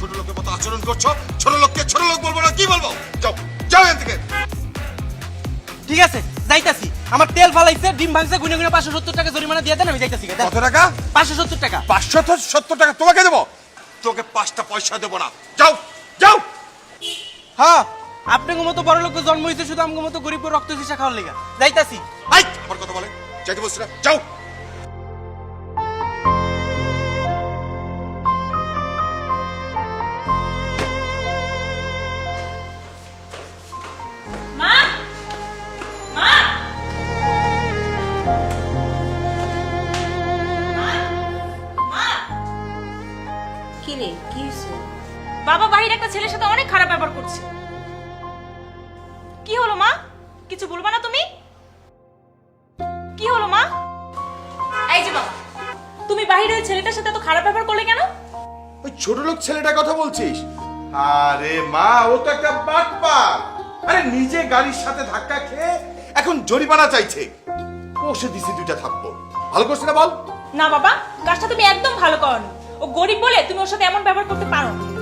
ছোট লোকের মতো আচরণ করছ? ছোট লোককে ছোট লোক বলব না কি বলব? যাও যাও এখান থেকে। ঠিক আছে যাইতাছি। আমার তেল ফালাইছে ডিম ভাঙছে গুনে গুনে পাঁচশো সত্তর টাকা জরিমানা দিয়ে দেন আমি যাইতাছি। কত টাকা? পাঁচশো সত্তর টাকা। পাঁচশো সত্তর টাকা তোমাকে দেবো? তোকে পাঁচটা পয়সা দেবো না। যাও যাও। হ্যাঁ আপনার মতো বড় লোক জন্ম হয়েছে শুধু আমার মতো গরিব রক্ত হিসা খাওয়ার লেগা। যাইতাছি। আমার কথা বলে। যাইতে বলছি না। যাও। রে কি হয়েছে? বাবা বাহির একটা ছেলের সাথে অনেক খারাপ ব্যবহার করছে। কি হলো মা? কিছু বলবা না তুমি? কি হলো মা? এই যে বাবা তুমি বাহিরে ওই ছেলেটার সাথে এত খারাপ ব্যবহার করলে কেন? ওই ছোট লোক ছেলেটার কথা বলছিস? আরে মা ও তো একটা বাটপার। আরে নিজে গাড়ির সাথে ধাক্কা খেয়ে এখন জরিমানা চাইছে। কষে দিছি দুইটা থাপ্পড়। ভালো করছে না বল? না বাবা কাজটা তুমি একদম ভালো করনি। ও গরিব বলে তুমি ওর সাথে এমন ব্যবহার করতে পারো না।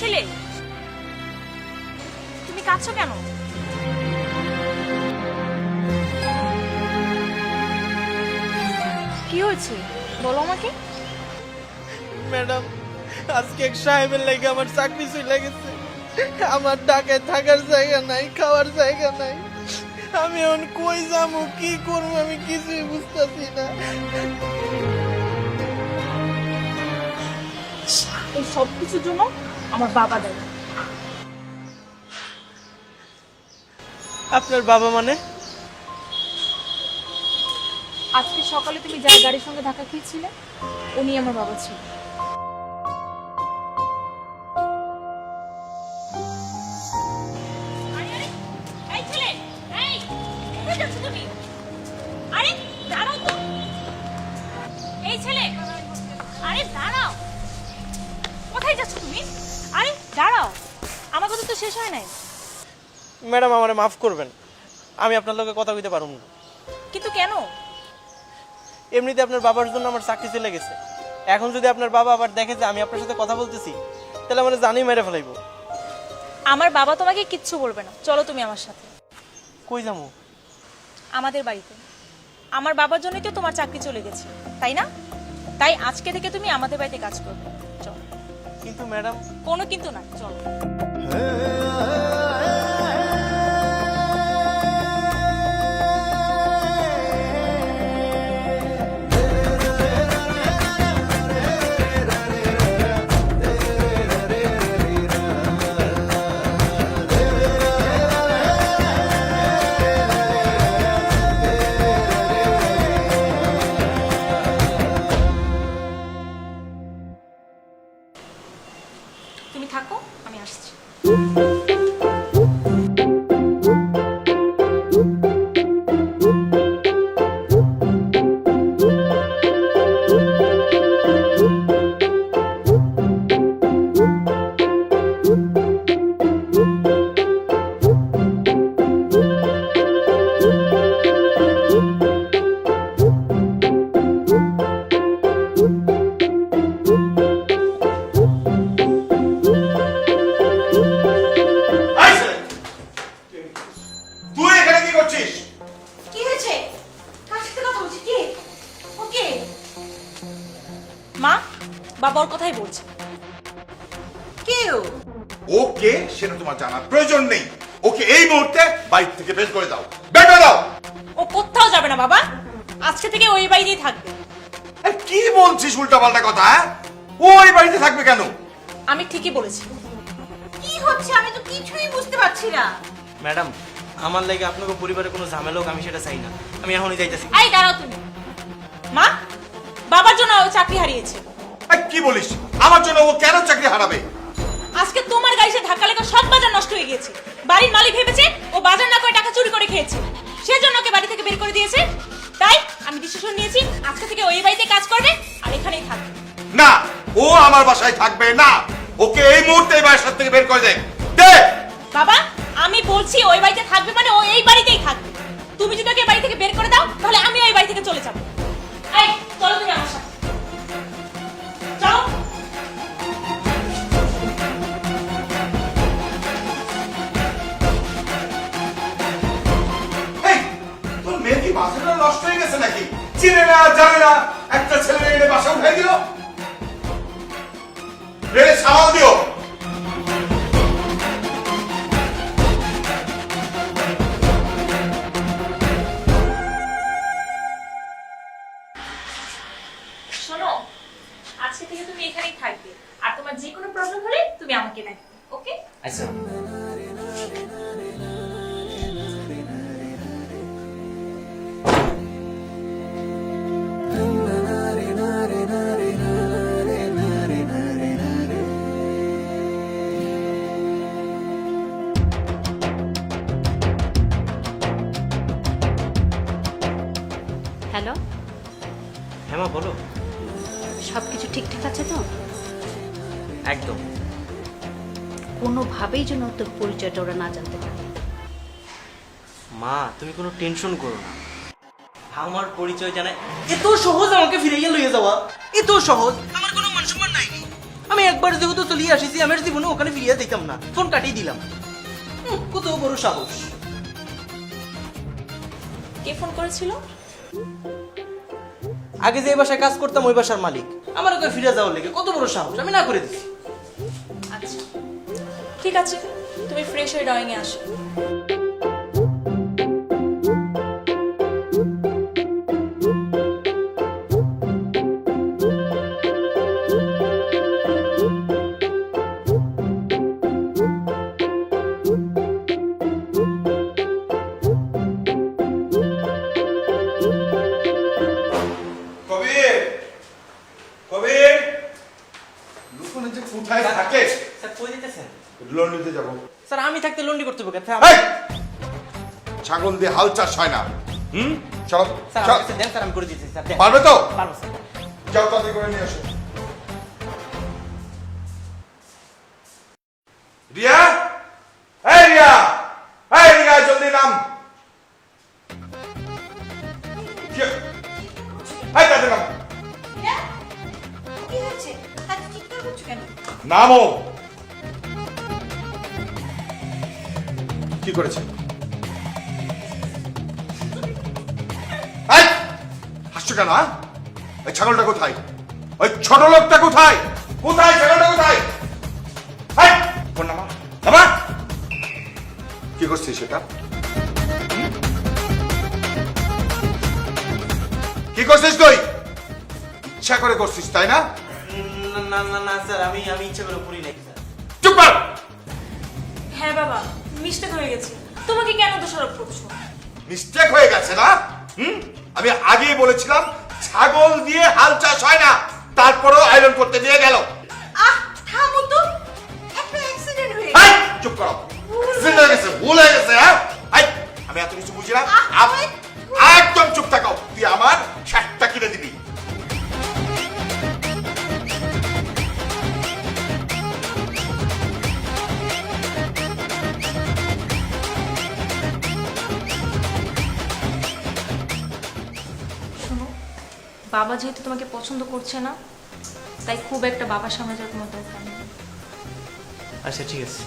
ছেলে? তুমি কাঁদছো কেন? কি হয়েছে? বলো আমাকে। ম্যাডাম, আজকে এক সাহেবের লাগে আমার চাকরি চলে গেছে। আমার ঢাকায় থাকার জায়গা নাই, খাওয়ার জায়গা নাই। আমি এখন কই যাব, কি করব, আমি কিছুই বুঝতেছি না। এই সব কিছুর জন্য আমার বাবা দেয়। আপনার বাবা মানে? আজকে সকালে তুমি যার গাড়ির সঙ্গে ধাক্কা খেয়েছিলে উনি আমার বাবা ছিল দাঁড়াও আমার কথা তো শেষ হয় নাই। ম্যাডাম আমারে মাফ করবেন। আমি আপনার লগে কথা কইতে পারুম না। কিন্তু কেন? এমনিতে আপনার বাবার জন্য আমার চাকরি চলে গেছে। এখন যদি আপনার বাবা আবার দেখে যে আমি আপনার সাথে কথা বলতেছি তাহলে আমার জানি মেরে ফেলাইবো। আমার বাবা তোমাকে কিচ্ছু বলবে না। চলো তুমি আমার সাথে। কই যাব? আমাদের বাড়িতে। আমার বাবার জন্যই তো তোমার চাকরি চলে গেছে তাই না? তাই আজকে থেকে তুমি আমাদের বাড়িতে কাজ করবে। কিন্তু ম্যাডাম কোনো কিন্তু না চলো। তুমি থাকো আমি আসছি। ওকে সেটা তোমার জানার প্রয়োজন নেই। ওকে এই মুহূর্তে বাইক থেকে বের করে দাও। বের করে দাও! ও কোথাও যাবে না বাবা। আজকে থেকে ওই বাড়িতেই থাকবে। কি বলছিস উল্টাপাল্টা কথা হ্যাঁ? ও এই বাড়িতে থাকবে কেন? আমি ঠিকই বলেছি। কি হচ্ছে? আমি তো কিছুই বুঝতে পারছি না। ম্যাডাম আমার লাগে আপনাকে পরিবারে কোনো ঝামেলা হোক আমি সেটা চাই না। আমি এখনই যাইতেছি। এই দাঁড়াও তুমি। মা বাবার জন্য ও চাকরি হারিয়েছে। আরে কি বলিস? আমার জন্য ও কেন চাকরি হারাবে? আজকে তোমার গাড়ি সে ধাক্কা লেগে সব বাজার নষ্ট হয়ে গিয়েছে। বাড়ির মালিক ভেবেছে ও বাজার না করে টাকা চুরি করে খেয়েছে। সেজন্য ওকে বাড়ি থেকে বের করে দিয়েছে। তাই আমি ডিসিশন নিয়েছি আজকে থেকে ওই বাড়িতে কাজ করবে আর এখানেই থাকবে। না ও আমার বাসায় থাকবে না। ওকে এই মুহূর্তে এই বাসার থেকে বের করে দে। দে! বাবা আমি বলছি ওই বাড়িতে থাকবে মানে ও এই বাড়িতেই থাকবে। তুমি যদি ওকে বাড়ি থেকে বের করে দাও তাহলে আমি ওই বাড়ি থেকে চলে যাব। এই চলো তুমি আমার সাথে। নষ্ট হয়ে গেছে নাকি? চিনে না, জানে না, একটা ছেলে এনে বাসা উঠাই দিল। রেলে সামাল দিও। সব কিছু ঠিকঠাক আছে তো? একদম। কোনোভাবেই যেন তোর পরিচয়টা ওরা না জানতে পারে। মা তুমি কোনো টেনশন করো না। আমার পরিচয় জানায় এত সহজ আমাকে ফিরে লইয়ে যাওয়া। এত সহজ। আমার কোনো মান সম্মান নাই আমি একবার যেহেতু চলিয়ে আসিছি আমার জীবনে ওখানে ফিরিয়ে দিতাম না। ফোন কাটিয়ে দিলাম। কত বড় সাহস। কে ফোন করেছিল? আগে যে বাসায় কাজ করতাম ওই বাসার মালিক। আমার ওকে ফিরে যাওয়ার লেগে কত বড় সাহস, আমি না করে দিছি। আচ্ছা ঠিক আছে, তুমি ফ্রেশ হয়ে ড্রয়িং এ আসো। ছাগল দিয়ে হাল চাষ হয় না। হুম? চলো। পারবে তো? যাও তাড়াতাড়ি করে নিয়ে আসো। রিয়া? এই রিয়া! এই রিয়া জলদি নাম। এই নামো। কি করেছে? কেন হ্যাঁ? ওই ছাগলটা কোথায়? ওই ছোট লোকটা কোথায়? কোথায় ছাগলটা কোথায়? কি করছিস সেটা? কি করছিস তুই? ইচ্ছা করে করছিস তাই না? না না না না স্যার আমি আমি ইচ্ছা করে করি নাই স্যার। চুপ কর! হ্যাঁ বাবা মিস্টেক হয়ে গেছে। তোমাকে কেন দোষারোপ করছ? মিস্টেক হয়ে গেছে না? হুম? আমি আগেই বলেছিলাম ছাগল দিয়ে হাল চাষ হয় না। তারপরেও আয়রন করতে দিয়ে গেল। আহ থামো তো। একটা অ্যাক্সিডেন্ট হয়ে এই, চুপ করো। হয়ে গেছে ভুল হয়ে গেছে হ্যাঁ? আমি এত কিছু বুঝি না। একদম চুপ থাকো তুই আমার শার্টটা কিনে দিবি। বাবা যেহেতু তোমাকে পছন্দ করছে না তাই খুব একটা বাবার সামনে যাওয়া তোমার দরকার নেই আচ্ছা ঠিক আছে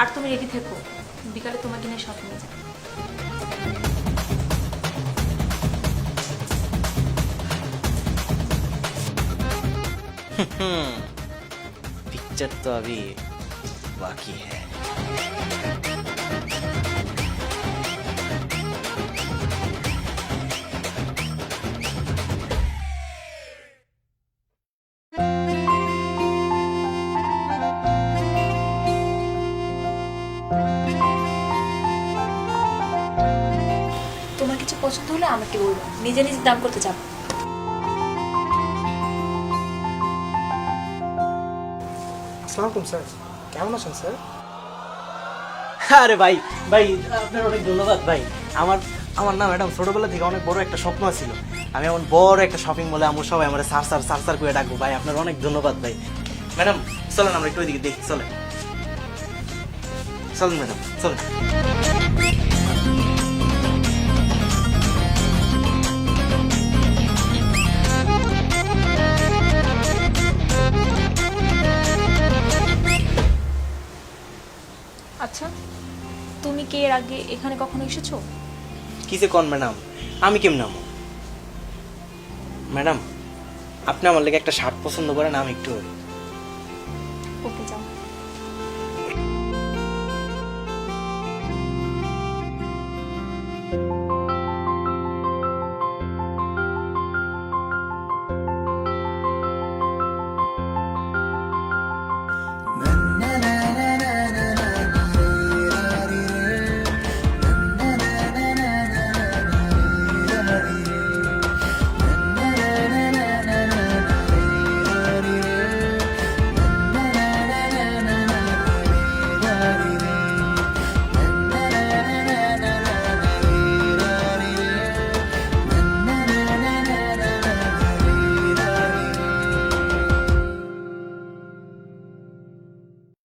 আর তুমি রেডি থেকো বিকালে তোমাকে নিয়ে শপিং এ যাবো फ्यूचर तो अभी बाकी है পছন্দ হলে আমাকে বলব। নিজে নিজে দাম করতে যাব আসসালামু স্যার। কেমন আছেন স্যার? আরে ভাই ভাই আপনার অনেক ধন্যবাদ ভাই। আমার আমার না ম্যাডাম ছোটবেলা থেকে অনেক বড় একটা স্বপ্ন ছিল। আমি এমন বড় একটা শপিং মলে আমার সবাই আমার সার সার সার সার করে ডাকবো। ভাই আপনার অনেক ধন্যবাদ ভাই। ম্যাডাম চলেন আমরা একটু ওইদিকে দেখি চলেন। চলেন ম্যাডাম চলেন। এর আগে এখানে কখনো এসেছ? কিসে কোন ম্যাডাম? আমি কেম নামো ম্যাডাম, আপনি আমার লেগে একটা শার্ট পছন্দ করেন, আমি একটু